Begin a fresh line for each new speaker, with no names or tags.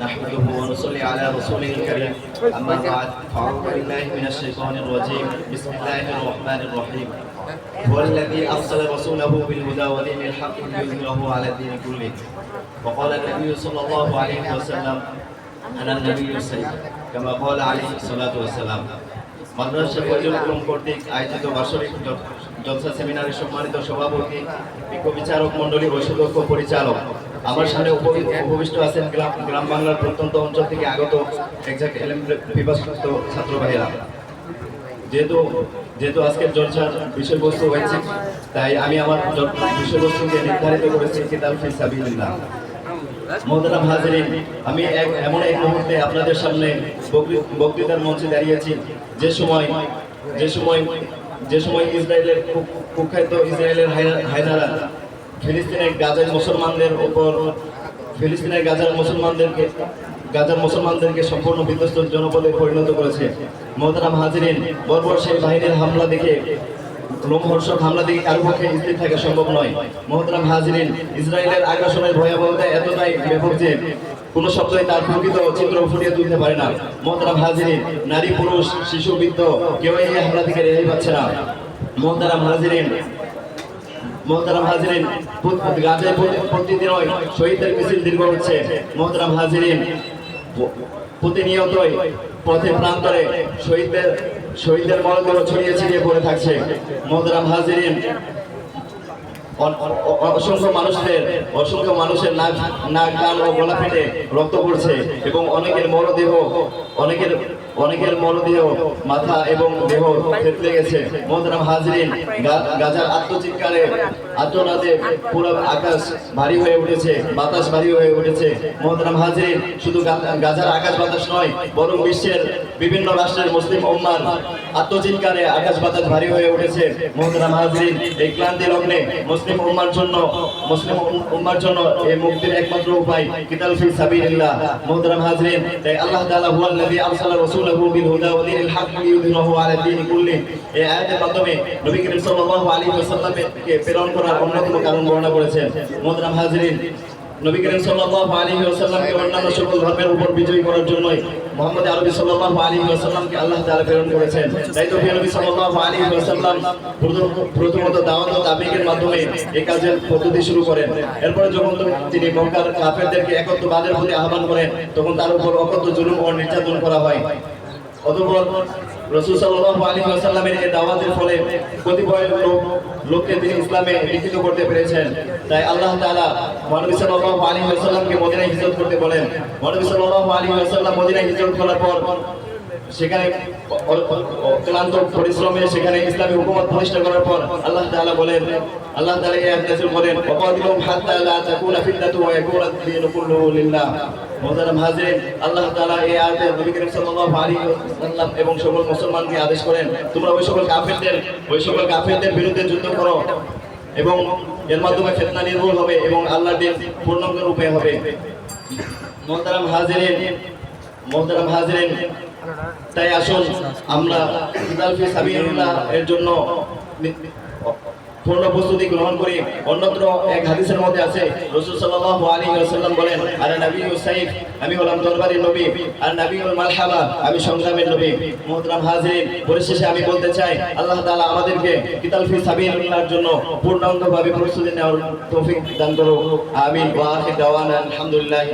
نحمده ونصلي على رسوله الكريم. أما بعد فأعوذ بالله من الشيطان الرجيم. بسم الله الرحمن الرحيم. هو الذي أرسل رسوله بالهدى ودين الحق ليظهره على الدين كله. وقال النبي صلى الله عليه وسلم أنا النبي السيد كما قال عليه الصلاة والسلام. মাদ্রাসা উলুম কর্তৃক আয়োজিত বার্ষিক জলসা সেমিনারের সম্মানিত সভাপতি বিচারক মণ্ডলী ও পরিচালক। আমার সামনে উপবি- উপবিষ্ট আছেন গ্রাম গ্রাম বাংলার প্রত্যন্ত অঞ্চল থেকে আগত একজাক্ট এলএম ছাত্র ভাইয়েরা যেহেতু যেহেতু আজকের জলসার বিষয়বস্তু হয়েছে, তাই আমি আমার বিষয়বস্তুকে নির্ধারিত করেছি কিতাব ফি মোহতারাম হাজিরিন, আমি এক এমন এক মুহূর্তে আপনাদের সামনে বক্তৃ- বক্তৃতার মঞ্চে দাঁড়িয়েছি যে সময় যে সময় যে সময় ইসরায়েলের কুখ্যাত ইসরায়েলের হায়নারা ফিলিস্তিনের গাজার মুসলমানদের ওপর ফিলিস্তিনের গাজার মুসলমানদেরকে গাজার মুসলমানদেরকে সম্পূর্ণ বিধ্বস্ত জনপদে পরিণত করেছে। মোহতারাম হাজিরিন, বর্বর সেই বাহিনীর হামলা দেখে লোমহর্ষক হামলা দিকে কারও পক্ষে স্থির থাকা সম্ভব নয়। মোহতরাম হাজিরিন, ইসরায়েলের আগ্রাসনের ভয়াবহতা এতটাই ব্যাপক যে কোন শব্দই তার প্রকৃত চিত্র ফুটিয়ে তুলতে পারে না। মোহতরাম হাজিরিন, নারী, পুরুষ, শিশু, বৃদ্ধ, কেউই এই হামলা থেকে রেহাই পাচ্ছে না। মোহতারাম হাজিরিন মোহতারাম হাজিরিন গাজায় প্রতিদিন শহীদের মিছিল দীর্ঘ হচ্ছে। মোহতারাম হাজিরিন, প্রতিনিয়তই পথে প্রান্তরে শহীদদের শহীদদের মরদেহ ছড়িয়ে ছিটিয়ে পড়ে থাকছে। মোদরাম হাজিরিন অসংখ্য মানুষদের অসংখ্য মানুষের নাক নাক, কান ও গলা ফেটে রক্ত পড়ছে এবং অনেকের মরদেহ অনেকের অনেকের মরদেহ মাথা এবং দেহ থেতলে গেছে মোহতারাম হাজরিন গাজার আত্মচিৎকারে আত্মনাদে পুরো আকাশ ভারী হয়ে উঠেছে, বাতাস ভারী হয়ে উঠেছে। মোহতারাম হাজরিন, শুধু গাজার আকাশ বাতাস নয়, বরং বিশ্বের বিভিন্ন রাষ্ট্রের মুসলিম উম্মার আত্মচিৎকারে আকাশ বাতাস ভারী হয়ে উঠেছে। মোহতারাম হাজরিন, এই ক্লান্তি লগ্নে মুসলিম উম্মার জন্য, মুসলিম উম্মার জন্য এই মুক্তির একমাত্র উপায় কিতাল ফি সাবিলিল্লাহ। মুহতারাম হাজরিন তাই আল্লাহ তাআলা হুয়াল লাযী আরসালা রাসূলাহু বিল হুদা ওয়া দীনিল হক লিইয়ুযহিরাহু আলা দীনি কুল্লি। এই আয়াতের মাধ্যমে নবী করিম সাল্লাল্লাহু আলাইহি ওয়াসাল্লামকে প্রেরণ করার অন্যতম কারণ বর্ণনা করেছেন। মুহতারাম হাজরিন নবী করিম সাল্লাল্লাহু আলাইহি ওয়াসাল্লামকে অন্যান্য সকল ধর্মের উপর করার আরবি সাল্লাল্লাহু আলাইহি ওয়াসাল্লামকে আল্লাহ তাআলা প্রেরণ করেছেন। তাই তো নবী সাল্লাল্লাহু আলাইহি ওয়াসাল্লাম প্রথমত দাওয়াত ও তাবলীগের মাধ্যমে এই কাজের পদ্ধতি শুরু করেন। এরপরে যখন তিনি মক্কার কাফেরদেরকে একত্রবাদের প্রতি আহ্বান করেন, তখন তার উপর অকথ্য জুলুম ও নির্যাতন করা হয়। অতঃপর রসুল সাল্লাল্লাহু আলাইহি ওয়াসাল্লামের এই দাওয়াতের ফলে কতিপয় লোক, লোককে তিনি ইসলামে করতে পেরেছেন। তাই আল্লাহ তাআলা মহানবী সাল্লাল্লাহু আলাইহি ওয়াসাল্লামকে মদিনায় করতে বলেন। মহানবী সাল্লাল্লাহু আলাইহি ওয়াসাল্লাম মদিনায় হিজরত করার পর সেখানে ক্লান্ত পরিশ্রমে সেখানে ইসলামী হুকুমত প্রতিষ্ঠা করার পর আল্লাহ তাআলা বলেন, আল্লাহ তাআলা এই আয়াত করেন ওয়াকাদিলুম আল্লাহ আয়াতে নবী করিম সাল্লাল্লাহু আলাইহি ওয়াসাল্লাম এবং সকল মুসলমানকে আদেশ করেন, তোমরা ওই সকল কাফেরদের, ওই সকল কাফেরদের বিরুদ্ধে যুদ্ধ করো এবং এর মাধ্যমে ফিতনা নির্মূল হবে এবং আল্লাহর দিন পূর্ণাঙ্গ রূপে হবে। মোহতারাম হাজিরিন মোহতারাম হাজিরিন তাই আসুন আমরা এর জন্য পূর্ণ প্রস্তুতি গ্রহণ করি। অন্যত্র এক হাদিসের মধ্যে আছে, রাসূল সাল্লাল্লাহু আলাইহি ওয়াসাল্লাম বলেন আরে নবী সাইফ, আমি হলাম তরবারির নবী, আর নবী ওল মালহামা আমি সংগ্রামের নবী। মুহতারাম হাজিরিন, পরিশেষে আমি বলতে চাই, আল্লাহ তাআলা আমাদেরকে কিতাব ফি সাবিলিল্লাহর জন্য পূর্ণাঙ্গভাবে প্রস্তুতি নেওয়ার তৌফিক দান করুক। আমিন। ওয়া আখির দাওয়ানা আলহামদুলিল্লাহি